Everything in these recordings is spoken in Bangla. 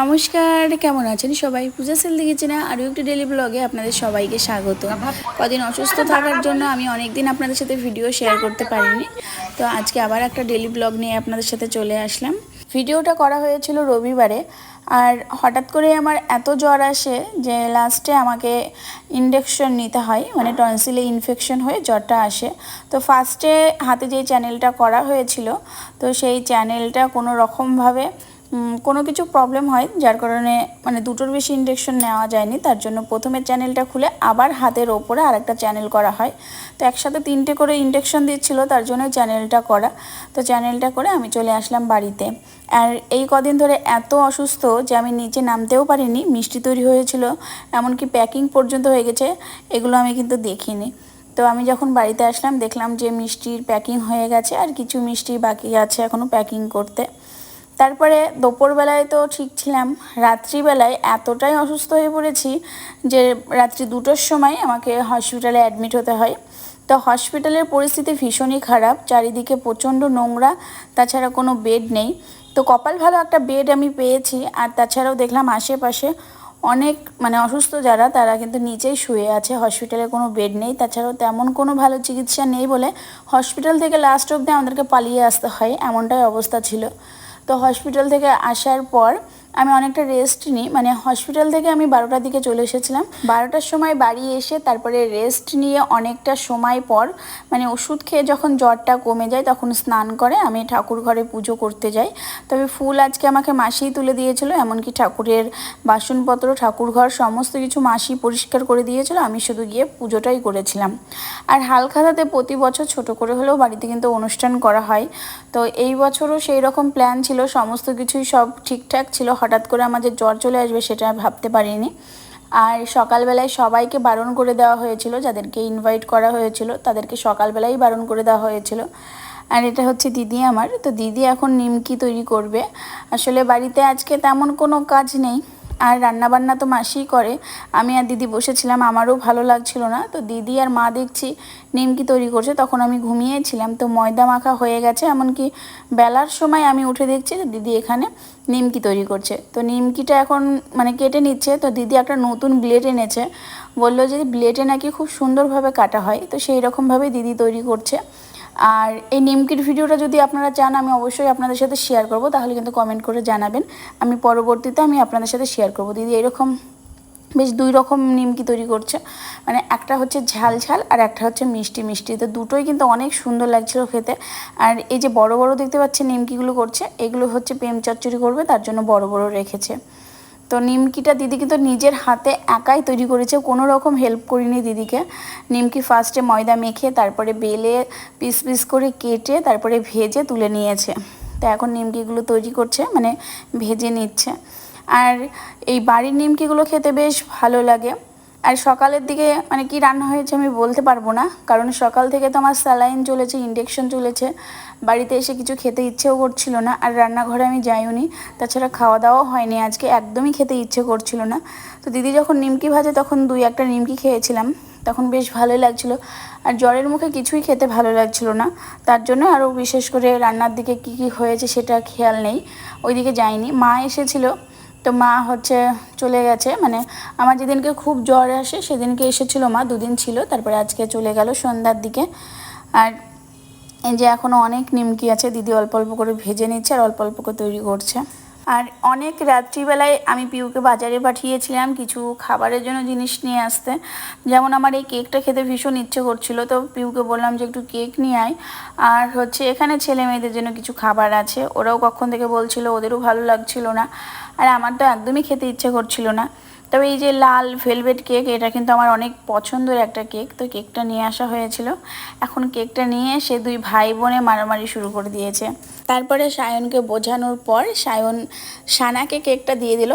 নমস্কার, কেমন আছেন সবাই? পূজা সেল দেখেছি না আরও একটি ডেলি ব্লগে আপনাদের সবাইকে স্বাগত। কদিন অসুস্থ থাকার জন্য আমি অনেক দিন আপনাদের সাথে ভিডিও শেয়ার করতে পারিনি। তো আজকে আবার একটা ডেলি ব্লগ নিয়ে আপনাদের সাথে চলে আসলাম। ভিডিওটা করা হয়েছিল রবিবারে আর হঠাৎ করে আমার এত জ্বর আসে যে লাস্টে আমাকে ইনজেকশন নিতে হয় মানে টনসিলে ইনফেকশন হয়ে জ্বরটা আসে। তো ফার্স্টে হাতে যে চ্যানেলটা করা হয়েছিল, তো সেই চ্যানেলটা কোনো রকমভাবে কোনো কিছু প্রবলেম হয়, যার কারণে মানে দুটোর বেশি ইনজেকশন নেওয়া যায়নি, তার জন্য প্রথমে চ্যানেলটা খুলে আবার হাতের ওপরে আরেকটা চ্যানেল করা হয়। তো একসাথে তিনটে করে ইনজেকশন দিচ্ছিল, তার জন্য চ্যানেলটা করা। তো চ্যানেলটা করে আমি চলে আসলাম বাড়িতে। আর এই কদিন ধরে এত অসুস্থ যে আমি নিচে নামতেও পারিনি, মিষ্টি তৈরি হয়েছিল, এমনকি প্যাকিং পর্যন্ত হয়ে গেছে, এগুলো আমি কিন্তু দেখিনি। তো আমি যখন বাড়িতে আসলাম, দেখলাম যে মিষ্টির প্যাকিং হয়ে গেছে, আর কিছু মিষ্টি বাকি আছে এখনও প্যাকিং করতে। তারপরে দুপুরবেলায় তো ঠিক ছিলাম। রাত্রিবেলায় এতটাই অসুস্থ হয়ে পড়েছি যে রাত্রি দুটোর সময় আমাকে হসপিটালে অ্যাডমিট হতে হয়। তো হসপিটালের পরিস্থিতি ভীষণই খারাপ, চারিদিকে প্রচণ্ড নোংরা, তাছাড়া কোনো বেড নেই। তো কপাল ভালো একটা বেড আমি পেয়েছি, আর তাছাড়াও দেখলাম আশেপাশে অনেক মানে অসুস্থ যারা, তারা কিন্তু নিচেই শুয়ে আছে হসপিটালে কোনো বেড নেই। তাছাড়াও তেমন কোনো ভালো চিকিৎসা নেই বলে হসপিটাল থেকে লাস্ট অবধি আমাদেরকে পালিয়ে আসতে হয়, এমনটাই অবস্থা ছিল। তো হসপিটাল থেকে আসার পর আমি অনেকটা রেস্ট নিই। মানে হসপিটাল থেকে আমি বারোটার দিকে চলে এসেছিলাম। বারোটার সময় বাড়ি এসে তারপরে রেস্ট নিয়ে অনেকটা সময় পর মানে ওষুধ খেয়ে যখন জ্বরটা কমে যায় তখন স্নান করে আমি ঠাকুর ঘরে পুজো করতে যাই। তবে ফুল আজকে আমাকে মাসিই তুলে দিয়েছিল, এমনকি ঠাকুরের বাসনপত্র, ঠাকুর ঘর সমস্ত কিছু মাসি পরিষ্কার করে দিয়েছিল, আমি শুধু গিয়ে পুজোটাই করেছিলাম। আর হালখাতাতে প্রতি বছর ছোট করে হলেও বাড়িতে কিন্তু অনুষ্ঠান করা হয়। তো এই বছরও সেই রকম প্ল্যান ছিল, সমস্ত কিছুই সব ঠিকঠাক ছিল। হঠাৎ করে আমাদের জ্বর চলে আসবে সেটা ভাবতে পারিনি। আর সকালবেলায় সবাইকে বারণ করে দেওয়া হয়েছিল, যাদেরকে ইনভাইট করা হয়েছিল, তাদেরকে সকালবেলাই বারণ করে দেওয়া হয়েছিল। আর এটা হচ্ছে দিদি আমার। তো দিদি এখন নিমকি তৈরি করবে। আসলে বাড়িতে আজকে তেমন কোনো কাজ নেই। আর রান্নাবান্না তো মাসিই করে। আমি আর দিদি বসেছিলাম, আমারও ভালো লাগছিল না। তো দিদি আর মা দেখছি নিমকি তৈরি করছে, তখন আমি ঘুমিয়েছিলাম। তো ময়দা মাখা হয়ে গেছে, এমনকি বেলার সময় আমি উঠে দেখছি যে দিদি এখানে নিমকি তৈরি করছে। তো নিমকিটা এখন মানে কেটে নিচ্ছে, তো দিদি একটা নতুন ব্লেড এনেছে। বলল যে ব্লেডে নাকি খুব সুন্দরভাবে কাটা হয়, তো সেই রকমভাবে দিদি তৈরি করছে। আর এই নিমকির ভিডিওটা যদি আপনারা চান, আমি অবশ্যই আপনাদের সাথে শেয়ার করব, তাহলে কিন্তু কমেন্ট করে জানাবেন। আমি পরবর্তীতে আমি আপনাদের সাথে শেয়ার করব। দিদি, এরকম বেশ দুই রকম নিমকি তৈরি করছে। মানে একটা হচ্ছে ঝাল ঝাল আর একটা হচ্ছে মিষ্টি মিষ্টি। তো দুটোই কিন্তু অনেক সুন্দর লাগছিল খেতে। আর এই যে বড় বড় দেখতে পাচ্ছেন নিমকিগুলো করছে, এগুলো হচ্ছে প্রেম চচ্চড়ি করবে, তার জন্য বড় বড় রেখেছে। তো নিমকিটা দিদি কিন্তু নিজের হাতে একাই তৈরি করেছে, কোনো রকম হেল্প করিনি দিদিকে। নিমকি ফার্স্টে ময়দা মেখে, তারপরে বেলে, পিস পিস করে কেটে, তারপরে ভেজে তুলে নিয়েছে। তো এখন নিমকিগুলো তৈরি করছে মানে ভেজে নিচ্ছে। আর এই বাড়ির নিমকিগুলো খেতে বেশ ভালো লাগে। আর সকালের দিকে মানে কি রান্না হয়েছে আমি বলতে পারব না, কারণ সকাল থেকে তো আমার স্যালাইন চলেছে, ইন্ডেকশন চলেছে, বাড়িতে এসে কিছু খেতে ইচ্ছেও করছিল না, আর রান্নাঘরে আমি যাইওনি, তাছাড়া খাওয়া দাওয়াও হয়নি, আজকে একদমই খেতে ইচ্ছে করছিল না। তো দিদি যখন নিমকি ভাজে তখন দুই একটা নিমকি খেয়েছিলাম, তখন বেশ ভালোই লাগছিল, আর জ্বরের মুখে কিছুই খেতে ভালো লাগছিল না, তার জন্য আরও বিশেষ করে রান্নার দিকে কি কি হয়েছে সেটা খেয়াল নেই, ওইদিকে যাইনি। মা এসেছিল তো মা হচ্ছে চলে গেছে। মানে আমার যেদিনকে খুব জ্বর আসে, সেদিনকে এসেছিল মা, দুদিন ছিল, তারপরে আজকে চলে গেল সন্ধ্যার দিকে। আর এই যে এখনও অনেক নিমকি আছে, দিদি অল্প অল্প করে ভেজে নিচ্ছে আর অল্প অল্প করে তৈরি করছে। আর অনেক রাত্রিবেলায় আমি পিউকে বাজারে পাঠিয়েছিলাম কিছু খাবারের জন্য জিনিস নিয়ে আসতে। যেমন আমার এই কেকটা খেতে ভীষণ ইচ্ছে করছিল, তো পিউকে বললাম যে একটু কেক নিয়ে আয়। আর হচ্ছে এখানে ছেলে মেয়েদের জন্য কিছু খাবার আছে, ওরাও কখন থেকে বলছিল ওদেরও ভালো লাগছিল না। আর আমার তো একদমই খেতে ইচ্ছে করছিল না। তবে এই যে লাল ভেলভেট কেক, এটা কিন্তু আমার অনেক পছন্দের একটা কেক। তো কেকটা নিয়ে আসা হয়েছিল। এখন কেকটা নিয়ে সে দুই ভাই বোনে মারামারি শুরু করে দিয়েছে। তারপরে সায়নকে বোঝানোর পর সায়ন সানাকে কেকটা দিয়ে দিল।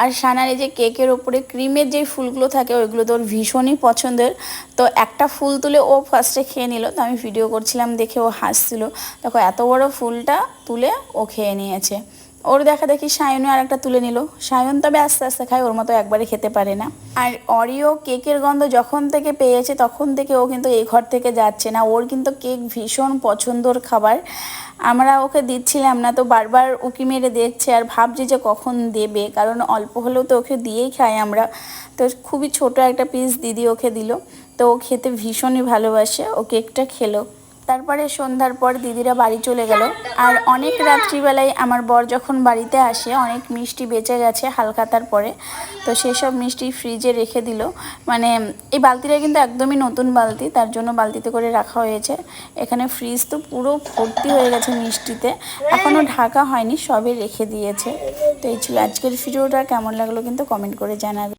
আর সানার এই যে কেকের ওপরে ক্রিমের যে ফুলগুলো থাকে, ওইগুলো তো ওর ভীষণই পছন্দের। তো একটা ফুল তুলে ও ফার্স্টে খেয়ে নিল। তো আমি ভিডিও করছিলাম দেখে ও হাসছিল। দেখো, এত বড় ফুলটা তুলে ও খেয়ে নিয়েছে। ওর দেখা দেখি সায়নও আর একটা তুলে নিল। সায়ন তবে আস্তে আস্তে খায়, ওর মতো একবারে খেতে পারে না। আর অরিও কেকের গন্ধ যখন থেকে পেয়েছে, তখন থেকে ও কিন্তু এই ঘর থেকে যাচ্ছে না। ওর কিন্তু কেক ভীষণ পছন্দর খাবার। আমরা ওকে দিচ্ছিলাম না, তো বারবার উকি মেরে দেখছে আর ভাবছে যে কখন দেবে। কারণ অল্প হলেও তো ওকে দিয়েই খাই আমরা। তো খুবই ছোট একটা পিস দিদি ওকে দিল। তো ও খেতে ভীষণই ভালোবাসে। ও কেকটা খেলো। তারপরে সন্ধ্যার পর দিদিরা বাড়ি চলে গেল। আর অনেক রাত্রিবেলায় আমার বর যখন বাড়িতে আসে, অনেক মিষ্টি বেঁচে গেছে হালখাতার পরে। তো সেসব মিষ্টি ফ্রিজে রেখে দিল। মানে এই বালতিটা কিন্তু একদমই নতুন বালতি, তার জন্য বালতিতে করে রাখা হয়েছে। এখানে ফ্রিজ তো পুরো ভর্তি হয়ে গেছে মিষ্টিতে। এখনও ঢাকা হয়নি সবে রেখে দিয়েছে। তো এই ছিল আজকের ভিডিওটা। কেমন লাগল কিন্তু কমেন্ট করে জানাবে।